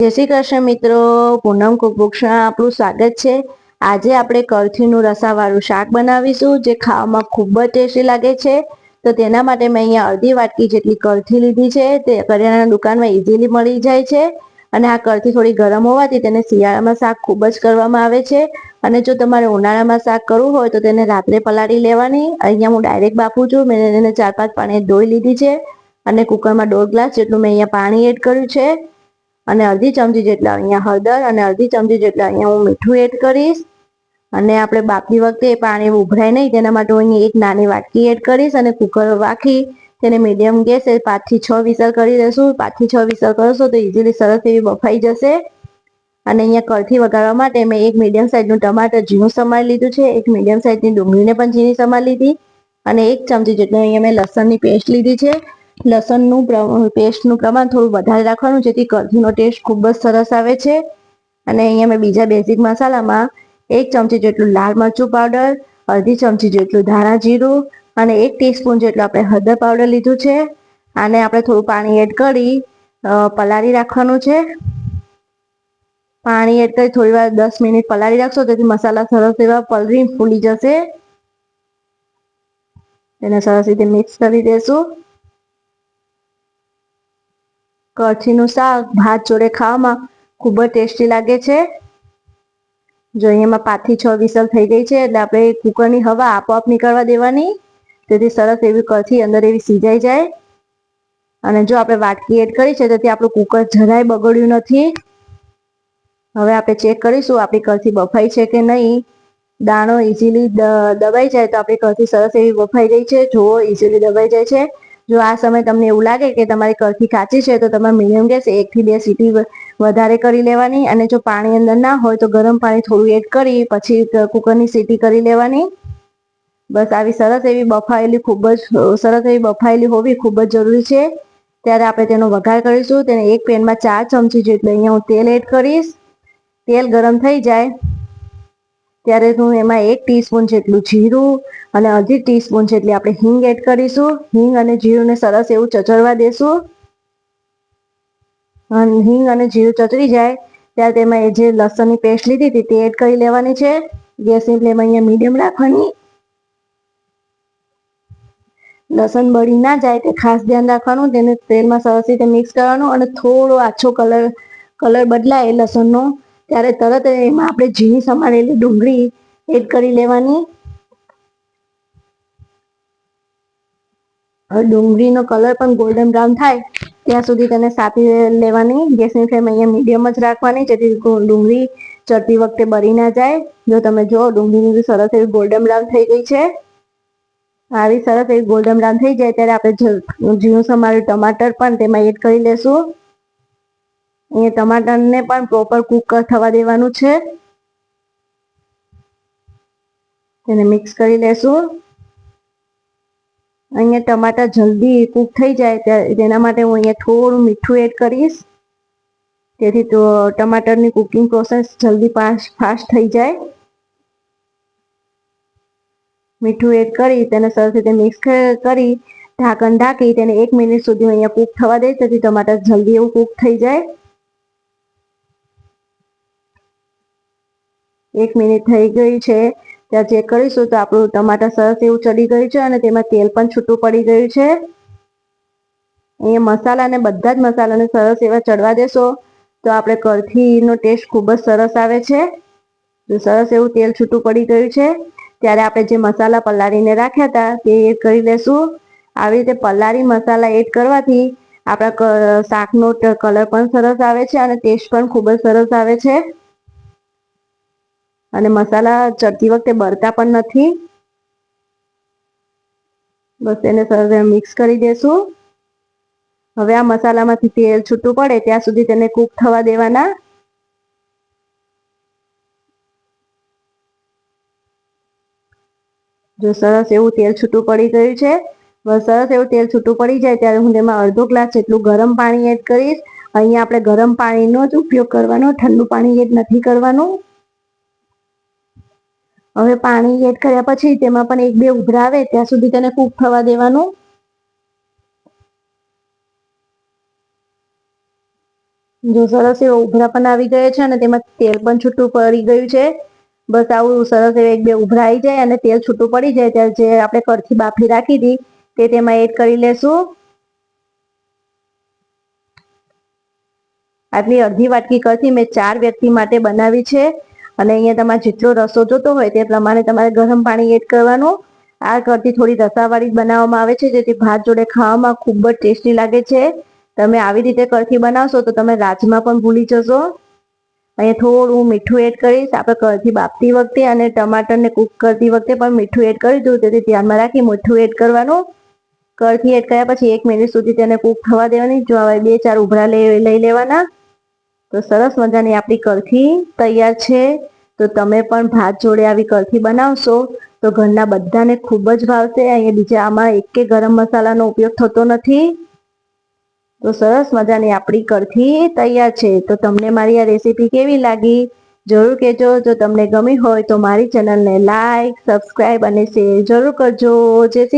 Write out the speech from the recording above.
જય શ્રી કૃષ્ણ મિત્રો, પૂનમ કુકબુક્સમાં આપણું સ્વાગત છે. આજે આપણે કરથીનું રસાવાળું શાક બનાવીશું, જે ખાવામાં ખૂબ જ ટેસ્ટી લાગે છે. તો તેના માટે મેં અહીંયા અડધી વાટકી જેટલી કરથી લીધી છે, તે કરિયાણાના દુકાનમાં ઇઝીલી મળી જાય છે. અને આ કરથી થોડી ગરમ હોવાથી તેને શિયાળામાં શાક ખૂબ જ કરવામાં આવે છે. અને જો તમારે ઉનાળામાં શાક કરવું હોય, તો તેને રાત્રે પલાળી લેવાની. અહીંયા હું ડાયરેક્ટ બાફું છું, મેં એને ચાર પાંચ પાણી ધોઈ લીધી છે. અને કુકરમાં દોઢ ગ્લાસ જેટલું મેં અહીંયા પાણી એડ કર્યું છે. અને અડધી ચમચી જેટલા અહીંયા હળદર અને અડધી ચમચી જેટલા અહીંયા હું મીઠું એડ કરીશ. અને આપણે બાફતી વખતે પાણી ઉભરાય નહીં, તેના માટે હું અહીંયા એક નાની વાટકી એડ કરીશ અને કુકર વાખી તેને મીડિયમ ગેસે પાંચથી છ વિસલ કરી દઈશું પાંચથી છ વિસલ કરશો તો ઇઝીલી સરસ એવી બફાઈ જશે. અને અહીંયા કળથી વગાડવા માટે મેં એક મીડિયમ સાઇઝનું ટમાટર ઝીણું સમારી લીધું છે. એક મીડિયમ સાઇઝની ડુંગળીને પણ ઝીણી સમારી લીધી. અને એક ચમચી જેટલું અહીંયા મેં લસણની પેસ્ટ લીધી છે. લસણનું પેસ્ટનું પ્રમાણ થોડું વધારે રાખવાનું, જેથી કઢીનો ટેસ્ટ ખૂબ જ સરસ આવે છે. અને અહીંયા મેં બીજા બેઝિક મસાલામાં એક ચમચી જેટલું લાલ મરચું પાવડર, અડધી ચમચી જેટલું ધાણા જીરું અને એક ટીસ્પૂન જેટલું આપણે હળદર પાવડર લીધું છે. આને આપણે થોડું પાણી એડ કરી પલાળી રાખવાનું છે. પાણી એડ કરી થોડી વાર, દસ મિનિટ પલાળી રાખશો, તેથી મસાલા સરસ એવા પલરી ફૂલી જશે. તેને સરસ રીતે મિક્સ કરી દેશું. કળથીનું શાક, ભાત જોડે ખાવામાં ખૂબ જ ટેસ્ટી લાગે છે. જો અહીંયામાં પાંચથી છ વિસલ થઈ ગઈ છે, એટલે આપણે કુકરની હવા આપોઆપ નીકળવા દેવાની. તેથી સરસ એવી કળથી અંદર એવી સીજાઈ જાય. અને જો આપણે વાટકી એડ કરી છે, તેથી આપણું કુકર જરાય બગડ્યું નથી. હવે આપણે ચેક કરીશું આપણી કળથી બફાઈ છે કે નહીં. દાણો ઇઝીલી દબાઈ જાય તો આપણી કળથી સરસ એવી બફાઈ ગઈ છે. જુઓ ઇઝીલી દબાઈ જાય છે. જો આ સમય તમને એવું લાગે કે તમારી કરખી કાચી છે, તો તમારે મીડિયમ ગેસ એકથી બે સીટી વધારે કરી લેવાની અને જો પાણી અંદર ના હોય તો ગરમ પાણી થોડું એડ કરી, પછી કુકરની સીટી કરી લેવાની. બસ આવી સરસ એવી બફાયેલી ખૂબ જ, સરસ એવી બફાયેલી હોવી ખૂબ જ જરૂરી છે. ત્યારે આપણે તેનો વઘાર કરીશું. તેને એક પેનમાં ચાર ચમચી જેટલું અહીંયા હું તેલ એડ કરીશ. તેલ ગરમ થઈ જાય. ત્યારે હું એમાં એક ટીસ્પૂન જેટલું જીરું અને અડધી ટીસ્પૂન જેટલી આપણે હિંગ એડ કરીશું. હિંગ અને જીરુંને સરસ એવું ચચરવા દેશું. અને હિંગ અને જીરું ચચરી જાય, ત્યારે તેમાં એ જે લસણની પેસ્ટ લીધી હતી તે એડ કરી લેવાની છે. ગેસની ફ્લેમ અહીંયા મીડિયમ રાખવાની. લસણ બળી ના જાય તે ખાસ ધ્યાન રાખવાનું. તેને તેલમાં સરસ રીતે મિક્સ કરવાનું અને થોડો આછો કલર કલર બદલાય લસણનો. ત્યારે તરત એમાં આપણે ઝીણી સમારેલી ડુંગળી એડ કરી લેવાની. ડુંગળીનો કલર પણ ગોલ્ડન બ્રાઉન થાય, ત્યાં સુધી તેને સાપી લેવાની. ગેસની ફ્લેમ અહીંયા મીડિયમ જ રાખવાની, જેથી ડુંગળી ચડતી વખતે બળી ના જાય. જો તમે જો ડુંગળી સરસ એવી ગોલ્ડન બ્રાઉન થઈ ગઈ છે. આવી સરસ એવી ગોલ્ડન બ્રાઉન થઈ જાય, ત્યારે આપણે ઝીણું સમારેલું ટમાટર પણ તેમાં એડ કરી લેશું. અહીંયા ટમાટરને પણ પ્રોપર કુક થવા દેવાનું છે. તેને મિક્સ કરી લેશું. અહીંયા ટમાટર જલ્દી કુક થઈ જાય તેના માટે હું અહીંયા થોડું મીઠું એડ કરીશ. તેથી તો ટમાટરની કુકિંગ પ્રોસેસ જલ્દી ફાસ્ટ થઈ જાય. મીઠું એડ કરી, તેને સરસ રીતે મિક્સ કરી, ઢાંકણ ઢાંકી, તેને એક મિનિટ સુધી અહીંયા કૂક થવા દે તેથી ટમાટર જલ્દી એવું કૂક થઈ જાય. એક મિનિટ થઈ ગઈ છે. ત્યાં ચેક કરીશું તો આપણું ટમાટર સરસ એવું ચડી ગયું છે અને તેમાં તેલ પણ છૂટું પડી ગયું છે. અહીંયા મસાલાને બધા જ મસાલાને સરસ એવા ચડવા દેશો. તો આપણે કરથીનો ટેસ્ટ ખૂબ જ સરસ આવે છે. સરસ એવું તેલ છૂટું પડી ગયું છે, ત્યારે આપણે જે મસાલા પલાળીને રાખ્યા હતા તે એડ કરી લેશું આવી રીતે પલાળી મસાલા એડ કરવાથી આપણા શાકનો કલર પણ સરસ આવે છે અને ટેસ્ટ પણ ખૂબ જ સરસ આવે છે. અને મસાલા ચડતી વખતે બળતા પણ નથી. બસ એને સરસ મિક્સ કરી દેશું. હવે આ મસાલામાંથી તેલ છૂટું પડે ત્યાં સુધી તેને કૂક થવા દેવાના. જો સરસ એવું તેલ છૂટું પડી ગયું છે બસ સરસ એવું તેલ છૂટું પડી જાય ત્યારે હું તેમાં અડધો ગ્લાસ જેટલું ગરમ પાણી એડ કરીશ. અહીંયા આપણે ગરમ પાણીનો જ ઉપયોગ કરવાનો, ઠંડુ પાણી એડ નથી કરવાનું. હવે પાણી એડ કર્યા પછી તેમાં પણ એક બે ઉભરાવે ત્યાં સુધી તેને કૂક થવા દેવાનું. જો સરસ એવો ઉભરા પણ આવી ગયો છે અને તેમાં તેલ પણ છૂટું પડી ગયું છે. બસ આવું સરસ એવું એક બે ઉભરા આવી જાય અને તેલ છૂટું પડી જાય, ત્યારે જે આપણે કરથી બાફી રાખી હતી તે તેમાં એડ કરી લેશું. આટલી અડધી વાટકી કરથી મેં ચાર વ્યક્તિ માટે બનાવી છે. અને અહીંયા તમારે જેટલો રસો જોતો હોય તે પ્રમાણે તમારે ગરમ પાણી એડ કરવાનું. આ કડથી થોડી રસાવાળી બનાવવામાં આવે છે, જેથી ભાત જોડે ખાવામાં ખૂબ જ ટેસ્ટી લાગે છે. તમે આવી રીતે કરથી બનાવશો તો તમે રાજમાં પણ ભૂલી જશો. અહીંયા થોડું મીઠું એડ કરીશ. આપણે કરથી બાફતી વખતે અને ટમાટરને કૂક કરતી વખતે પણ મીઠું એડ કરી દઉં, તેથી ધ્યાનમાં રાખી મીઠું એડ કરવાનું. કરથી એડ કર્યા પછી એક મિનિટ સુધી તેને કૂક થવા દેવાની. જો હવે બે ચાર ઉભરા લઈ લેવાના. તો સરસ મજાની આપણી કળથી તૈયાર છે. તો તમે પણ ભાત જોડે આવી કળથી બનાવશો. તો ઘરના બધાને ખૂબ જ ભાવશે. અહીંયા બીજા આમાં એક ગરમ મસાલાનો ઉપયોગ થતો નથી. તો સરસ મજાની આપણી કડથી તૈયાર છે. તો તમને મારી આ રેસીપી કેવી લાગી? જરૂર કહેજો. જો તમને ગમી હોય તો મારી ચેનલને લાઈક, સબસ્ક્રાઈબ અને શેર જરૂર કરજો. જય